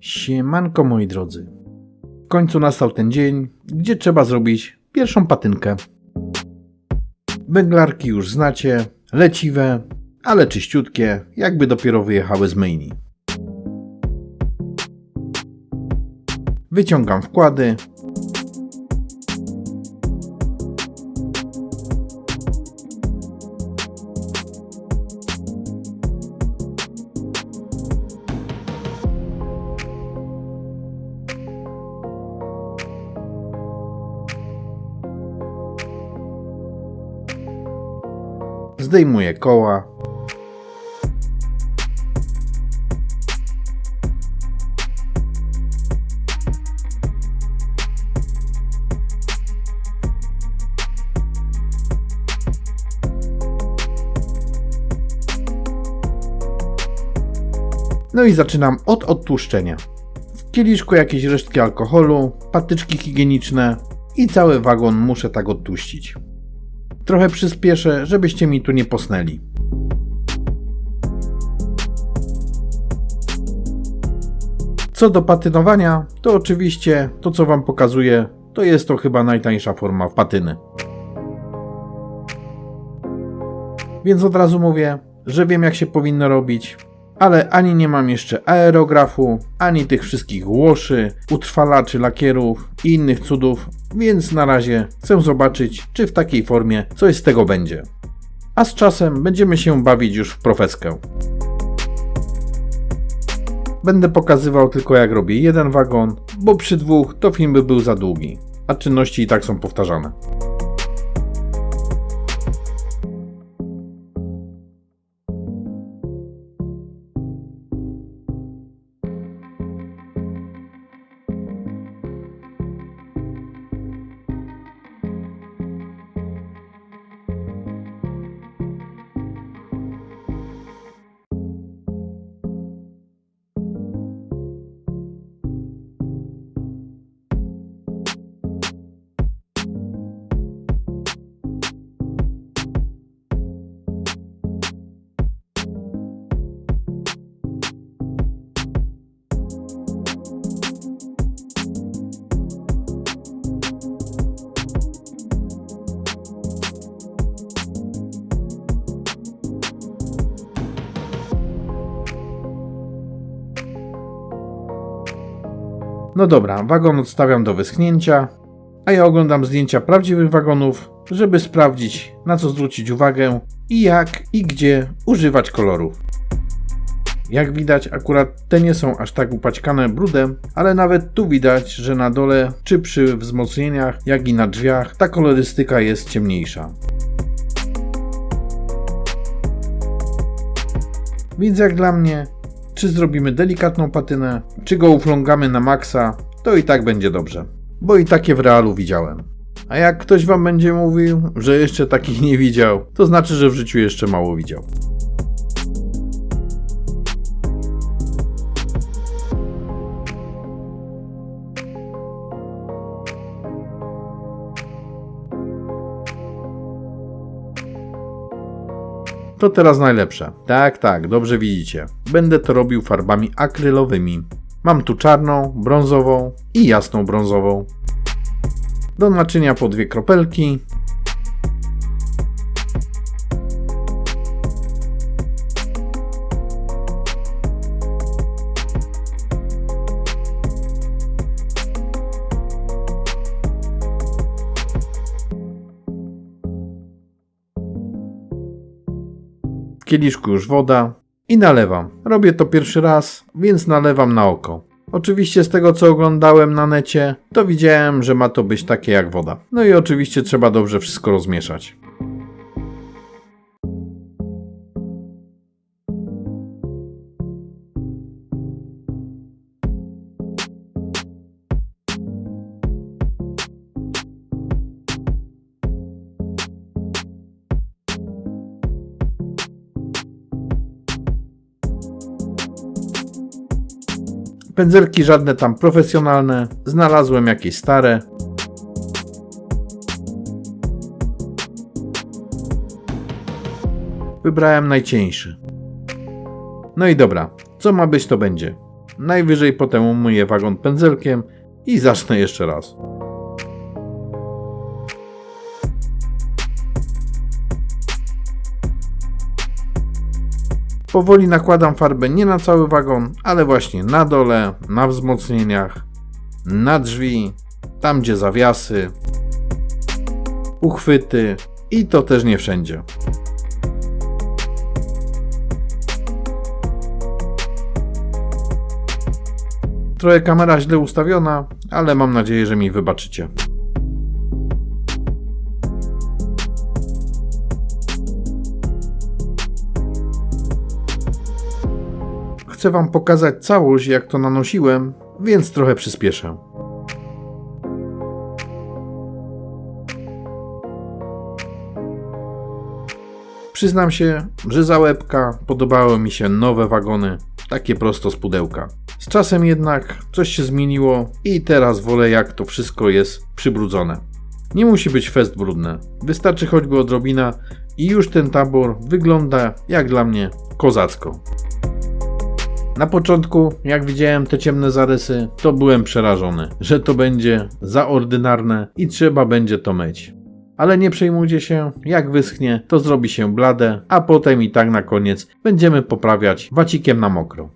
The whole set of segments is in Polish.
Siemanko moi drodzy. W końcu nastał ten dzień, gdzie trzeba zrobić pierwszą patynkę. Węglarki już znacie, leciwe, ale czyściutkie, jakby dopiero wyjechały z myjni. Wyciągam wkłady. Zdejmuję koła. No i zaczynam od odtłuszczenia. W kieliszku jakieś resztki alkoholu, patyczki higieniczne i cały wagon muszę tak odtłuścić. Trochę przyspieszę, żebyście mi tu nie posnęli. Co do patynowania, to oczywiście to co Wam pokazuję, to jest to chyba najtańsza forma patyny. Więc od razu mówię, że wiem jak się powinno robić, ale ani nie mam jeszcze aerografu, ani tych wszystkich łoszy, utrwalaczy lakierów i innych cudów, więc na razie chcę zobaczyć, czy w takiej formie coś z tego będzie. A z czasem będziemy się bawić już w profeskę. Będę pokazywał tylko jak robię jeden wagon, bo przy dwóch to film by był za długi, a czynności i tak są powtarzane. No dobra, wagon odstawiam do wyschnięcia, a ja oglądam zdjęcia prawdziwych wagonów, żeby sprawdzić na co zwrócić uwagę i jak i gdzie używać kolorów. Jak widać, akurat te nie są aż tak upaćkane brudem, ale nawet tu widać, że na dole, czy przy wzmocnieniach, jak i na drzwiach, ta kolorystyka jest ciemniejsza. Więc jak dla mnie, czy zrobimy delikatną patynę, czy go uflągamy na maksa, to i tak będzie dobrze. Bo i takie w realu widziałem. A jak ktoś wam będzie mówił, że jeszcze takich nie widział, to znaczy, że w życiu jeszcze mało widział. To teraz najlepsze. Tak, tak, dobrze widzicie. Będę to robił farbami akrylowymi. Mam tu czarną, brązową i jasną brązową. Do naczynia po dwie kropelki. Kieliszku już woda i nalewam. Robię to pierwszy raz, więc nalewam na oko. Oczywiście z tego co oglądałem na necie, to widziałem, że ma to być takie jak woda. No i oczywiście trzeba dobrze wszystko rozmieszać. Pędzelki żadne tam profesjonalne, znalazłem jakieś stare. Wybrałem najcieńszy. No i dobra, co ma być to będzie. Najwyżej potem umyję wagon pędzelkiem i zacznę jeszcze raz. Powoli nakładam farbę nie na cały wagon, ale właśnie na dole, na wzmocnieniach, na drzwi, tam gdzie zawiasy, uchwyty i to też nie wszędzie. Trochę kamera źle ustawiona, ale mam nadzieję, że mi wybaczycie. Chcę Wam pokazać całość, jak to nanosiłem, więc trochę przyspieszę. Przyznam się, że za łebka podobały mi się nowe wagony, takie prosto z pudełka. Z czasem jednak coś się zmieniło i teraz wolę jak to wszystko jest przybrudzone. Nie musi być fest brudne, wystarczy choćby odrobina i już ten tabor wygląda jak dla mnie kozacko. Na początku, jak widziałem te ciemne zarysy, to byłem przerażony, że to będzie za ordynarne i trzeba będzie to myć. Ale nie przejmujcie się, jak wyschnie, to zrobi się blade, a potem i tak na koniec będziemy poprawiać wacikiem na mokro.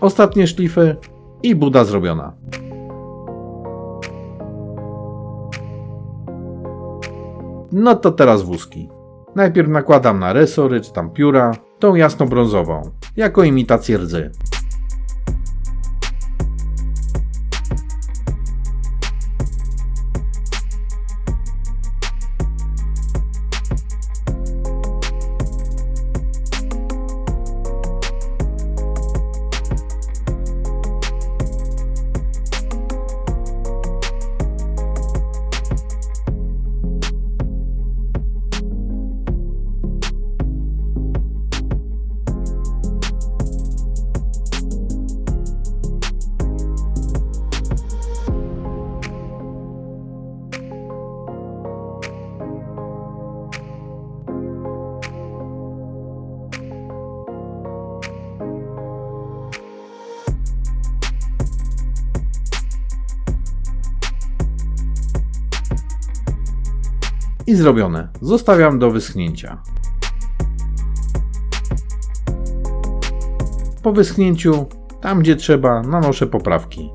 Ostatnie szlify i buda zrobiona. No to teraz wózki. Najpierw nakładam na resory czy tam pióra tą jasno-brązową, jako imitację rdzy. I zrobione. Zostawiam do wyschnięcia. Po wyschnięciu, tam gdzie trzeba, nanoszę poprawki.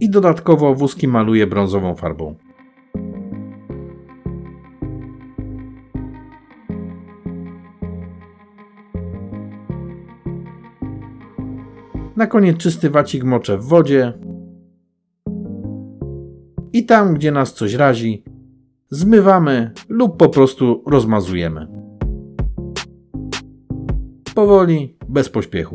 I dodatkowo wózki maluję brązową farbą. Na koniec czysty wacik moczę w wodzie. I tam, gdzie nas coś razi, zmywamy lub po prostu rozmazujemy. Powoli, bez pośpiechu.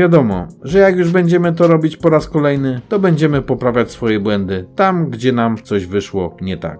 Wiadomo, że jak już będziemy to robić po raz kolejny, to będziemy poprawiać swoje błędy tam, gdzie nam coś wyszło nie tak.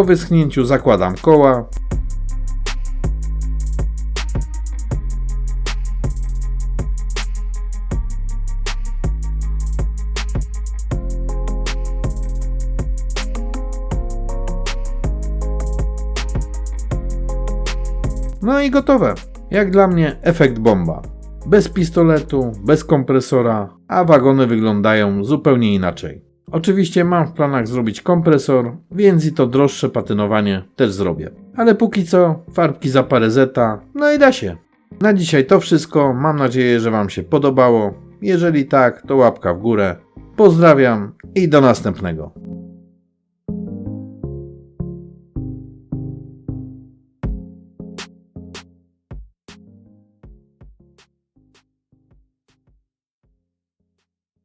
Po wyschnięciu zakładam koła. No i gotowe. Jak dla mnie efekt bomba. Bez pistoletu, bez kompresora, a wagony wyglądają zupełnie inaczej. Oczywiście mam w planach zrobić kompresor, więc i to droższe patynowanie też zrobię. Ale póki co farbki za parę zeta, no i da się. Na dzisiaj to wszystko, mam nadzieję, że Wam się podobało. Jeżeli tak, to łapka w górę. Pozdrawiam i do następnego.